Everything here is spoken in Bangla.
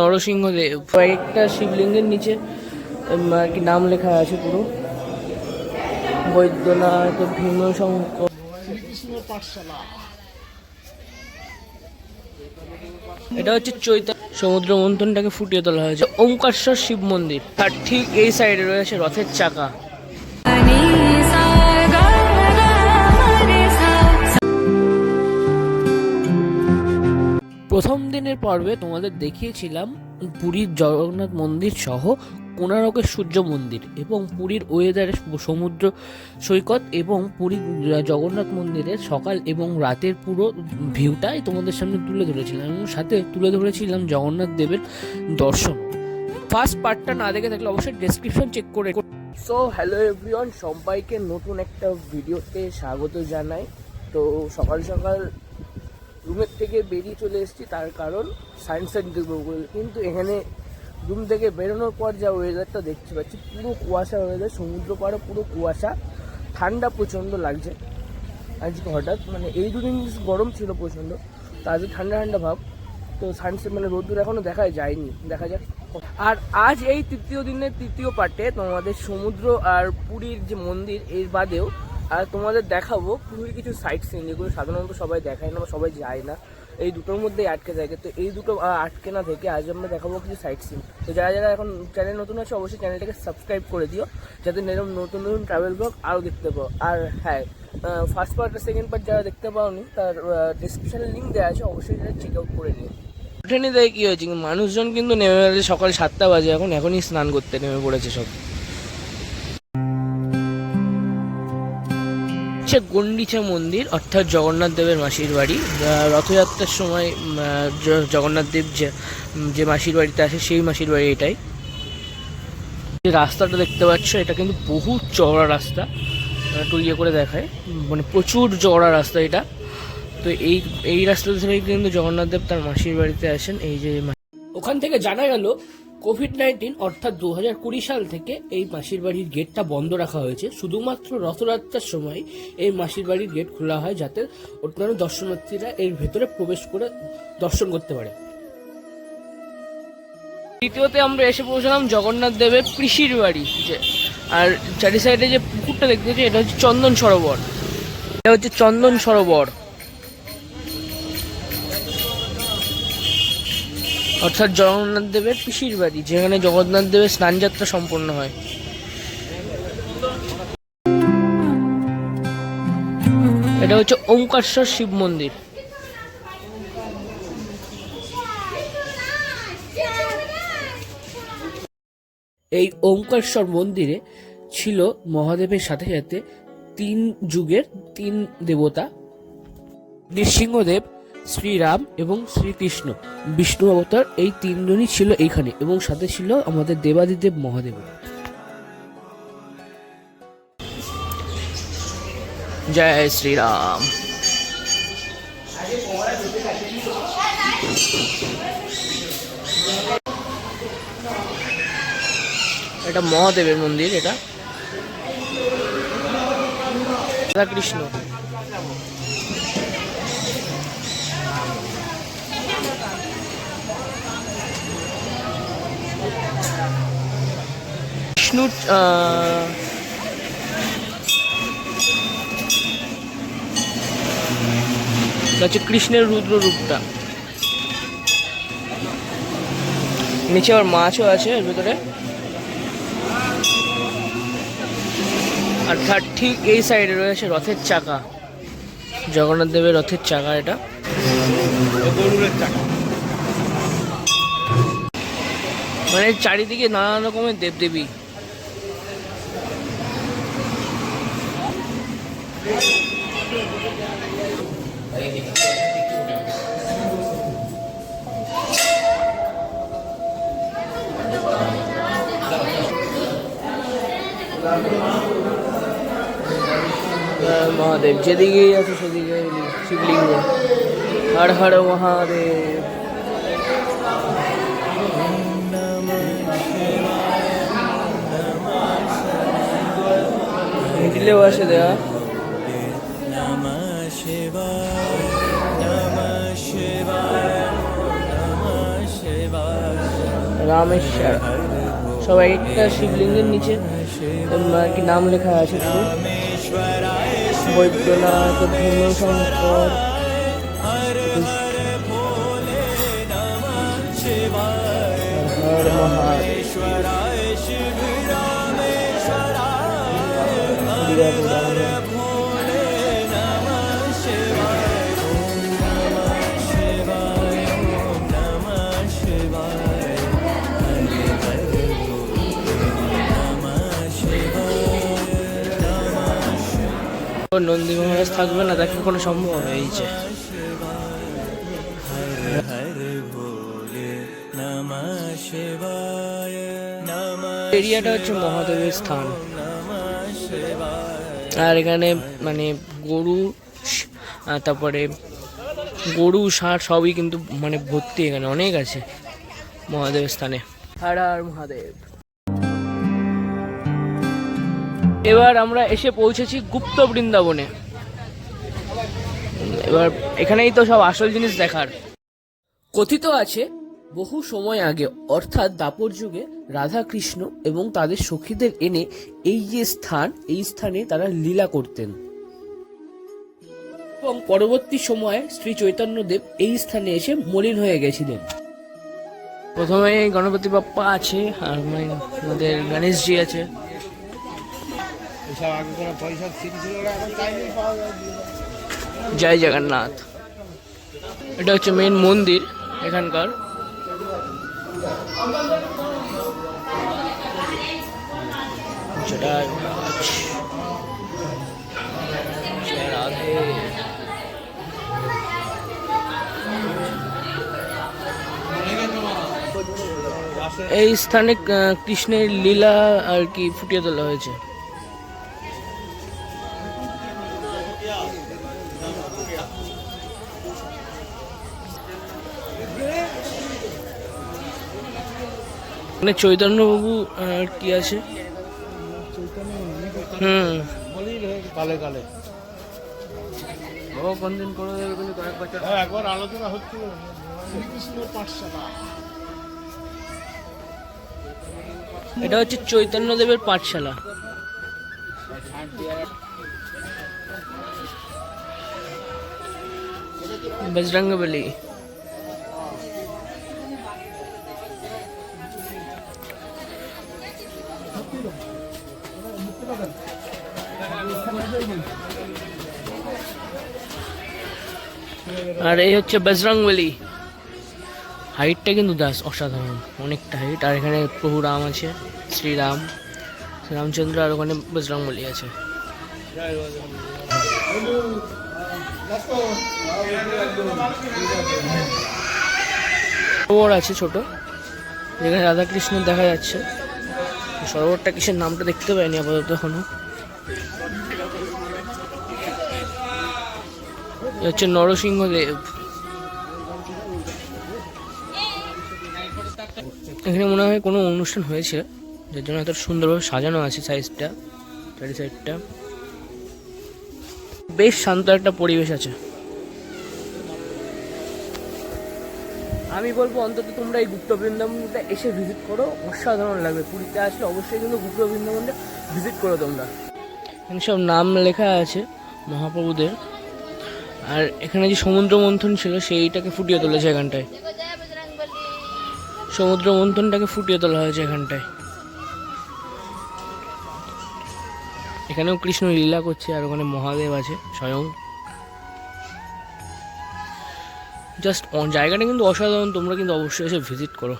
নরসিংহদেব কয়েকটা শিবলিঙ্গের নিচে আর কি নাম লেখা আছে পুরো। বৈদ্যনাথ ভীম ভীমশঙ্কর। এটা হচ্ছে চৈতন্য সমুদ্র মন্থনটাকে ফুটিয়ে তোলা হয়েছে। ওমকারেশ্বর শিব মন্দির। আর ঠিক এই সাইডে রয়েছে রথের চাকা। প্রথম দিনের পর্বে তোমাদের দেখিয়েছিলাম পুরীর জগন্নাথ মন্দির সহ কোনারকের সূর্য মন্দির এবং পুরীর ওয়েদারের সমুদ্র সৈকত এবং পুরীর জগন্নাথ মন্দিরের সকাল এবং রাতের পুরো ভিউটাই তোমাদের সামনে তুলে ধরেছিলাম এবং সাথে তুলে ধরেছিলাম জগন্নাথ দেবের দর্শন। ফার্স্ট পার্টটা না দেখে থাকলে অবশ্যই ডেসক্রিপশন চেক করে সো হ্যালো এভরিওয়ান সবাইকে নতুন একটা ভিডিওতে স্বাগত জানাই। তো সকাল সকাল রুমের থেকে বেরিয়ে চলে এসেছি, তার কারণ সায়েন্সের দেখব বলে কিন্তু এখানে রুম থেকে বেরোনোর পর যা ওয়েদারটা দেখতে পাচ্ছি, পুরো কুয়াশা ওয়েদার সমুদ্র পাড়ে পুরো কুয়াশা, ঠান্ডা প্রচণ্ড লাগছে। আজকে হঠাৎ মানে এই দুদিন গরম ছিল প্রচণ্ড, তো আজকে ঠান্ডা ঠান্ডা ভাব। তো সানসেট মানে রোদ্দুর এখনও দেখা যায়নি, দেখা যাক। আর আজ এই তৃতীয় দিনের তৃতীয় পার্টে তোমাদের সমুদ্র আর পুরীর যে মন্দির, এর বাদেও আর তোমাদের দেখাবো পুরীর কিছু সাইট সিন যেগুলো সাধারণত সবাই দেখায় না বা সবাই যায় না। এই দুটোর মধ্যেই আটকে থাকে তো এই দুটো আটকে না থেকে আজ আমরা দেখাবো কিছু সাইট সিন তো যারা যারা এখন চ্যানেল নতুন আছে, অবশ্যই চ্যানেলটাকে সাবস্ক্রাইব করে দিও, যাতে এরকম নতুন নতুন ট্রাভেল ব্লগ আরও দেখতে পাও। আর হ্যাঁ ফার্স্ট পার্ট আর সেকেন্ড পার্ট যারা দেখতে পাওনি, তার ডিসক্রিপশনে লিঙ্ক দেওয়া আছে, অবশ্যই সেটা চেক আউট করে নিও। ওঠেনি দেয় কী হয়েছে মানুষজন কিন্তু নেমে গেছে সকাল সাতটা বাজে, এখন এখনই স্নান করতে নেমে পড়েছে সব। হচ্ছে গন্ডিচা মন্দির, অর্থাৎ জগন্নাথ দেবের মাসির বাড়ি। রথযাত্রার সময় জগন্নাথ দেব যে যে মাসির বাড়িতে আসে, সেই মাসির বাড়ি এটাই। যে রাস্তাটা দেখতে পাচ্ছ, এটা কিন্তু বহু চওড়া রাস্তা। একটু ইয়ে করে দেখায়। মানে প্রচুর চওড়া রাস্তা এটা। তো এই এই রাস্তা ধরেই কিন্তু জগন্নাথ দেব তার মাসির বাড়িতে আসেন। এই যে ওখান থেকে জানা গেল কোভিড নাইন্টিন অর্থাৎ দু হাজার কুড়ি সাল থেকে এই মাসির বাড়ির গেটটা বন্ধ রাখা হয়েছে। শুধুমাত্র রথযাত্রার সময় এই মাসির বাড়ির গেট খোলা হয় যাতে অন্যান্য দর্শনার্থীরা এর ভেতরে প্রবেশ করে দর্শন করতে পারে। দ্বিতীয়তে আমরা এসে পৌঁছলাম জগন্নাথ দেবের পিসির বাড়ি যে, আর চারি সাইডে যে পুকুরটা দেখতে এটা হচ্ছে চন্দন সরোবর। এটা হচ্ছে চন্দন সরোবর। অর্থাৎ জগন্নাথ দেবের পিসির বাড়ি, যেখানে জগন্নাথ দেবের স্নানযাত্রা সম্পন্ন হয়। এটা হচ্ছে ওমকারেশ্বর শিব মন্দির। এই ওমকারেশ্বর মন্দিরে ছিল মহাদেবের সাথে সাথে তিন যুগের তিন দেবতা। নৃসিংহদেব শ্রীরাম এবং শ্রীকৃষ্ণ। বিষ্ণু অবতার এই তিনজনই ছিল এইখানে এবং সাথে ছিল আমাদের দেবাদিদেব মহাদেব। জয় শ্রীরাম। এটা মহাদেবের মন্দির, এটা? রাধা বিষ্ণু হচ্ছে কৃষ্ণের রুদ্র রূপটা। নিচে আবার মাছও আছে এর ভেতরে। আর তার ঠিক এই সাইডে রয়েছে রথের চাকা। জগন্নাথ দেবের রথের চাকা এটা। মানে চারিদিকে নানা রকমের দেবদেবী। জয় মহাদেব যেদিকেই আছে সেদিকে শিবলিঙ্গ হর হর মহাদেব দিলেও আসে দেওয়া Namah Shivaya, Namah Shivaya, Namah Shivaya. Rameshwar. সবাই একটা শিবলিঙ্গের নিচে। কি নাম লেখা আছে বৈদ্যনাথ ভীমশঙ্কর হর মহাদেব। নন্দী মহারাজ থাকবে না, দেখে কোনো সম্ভব এই যে। এরিয়াটা হচ্ছে মহাদেবের স্থান। আর এখানে মানে গরু তারপরে গরু, ষাঁড় সবই কিন্তু মানে ভর্তি এখানে, অনেক আছে মহাদেবের স্থানে। হার আর মহাদেব। এবার আমরা এসে পৌঁছেছি গুপ্ত বৃন্দাবনে। এবার এখানেই তো সব আসল জিনিস দেখার। কথিত আছে, বহু সময় আগে, অর্থাৎ দাপর যুগে রাধা কৃষ্ণ এবং তাদের সখীদের এনে এই যে স্থান, এই স্থানে তারা লীলা করতেন। এবং পরবর্তী সময়ে শ্রী চৈতন্যদেব এই স্থানে এসে মলিন হয়ে গেছিলেন। প্রথমে গণপতি বাপ্পা আছে, আর আমাদের গণেশজি আছে। জয় জগন্নাথ। এটা হচ্ছে মেন মন্দির এখানকার। এই স্থানে কৃষ্ণের লীলা আর কি ফুটিয়ে তোলা হয়েছে। মানে চৈতন্যবাবু কি আছে? কালে কালে কোনদিন করে দেবে একবার আলোচনা এটা হচ্ছে চৈতন্যদেবের পাঠশালা। বজরঙ্গবলী। আর এই হচ্ছে বজরংবলী হাইটটা কিন্তু দাস অসাধারণ, অনেকটা হাইট আর এখানে প্রভু রাম আছে, শ্রীরাম। রামচন্দ্র আর ওখানে বজরংবলী আছে। সরোবর আছে ছোট, যেখানে রাধাকৃষ্ণ দেখা যাচ্ছে। সরোবরটা কিসের নামটা দেখতে পাইনি আপাতত এখনও। হচ্ছে নরসিংহদেব এখানে মনে হয় কোনো অনুষ্ঠান হয়েছে, যার জন্য এত সুন্দরভাবে সাজানো আছে সাইজটা, চারি সাইডটা। বেশ শান্ত একটা পরিবেশ আছে। আমি বলব অন্তত তোমরা এই গুপ্ত বৃন্দাবনটা এসে ভিজিট করো, অসাধারণ লাগবে। পুরীতে আসলে অবশ্যই কিন্তু গুপ্ত বৃন্দাবনটা ভিজিট করো তোমরা। এখানে সব নাম লেখা আছে মহাপ্রভুদের। আর এখানে যে সমুদ্র মন্থন ছিল, সেইটাকে ফুটিয়ে তুলেছে এখানটায়। সমুদ্র মন্থনটাকে ফুটিয়ে তোলা হয়েছে এখানটায়। এখানেও কৃষ্ণ লীলা করছে, আর ওখানে মহাদেব আছে, স্বয়ং। জাস্ট জায়গাটা কিন্তু অসাধারণ, তোমরা কিন্তু অবশ্যই এসে ভিজিট করো।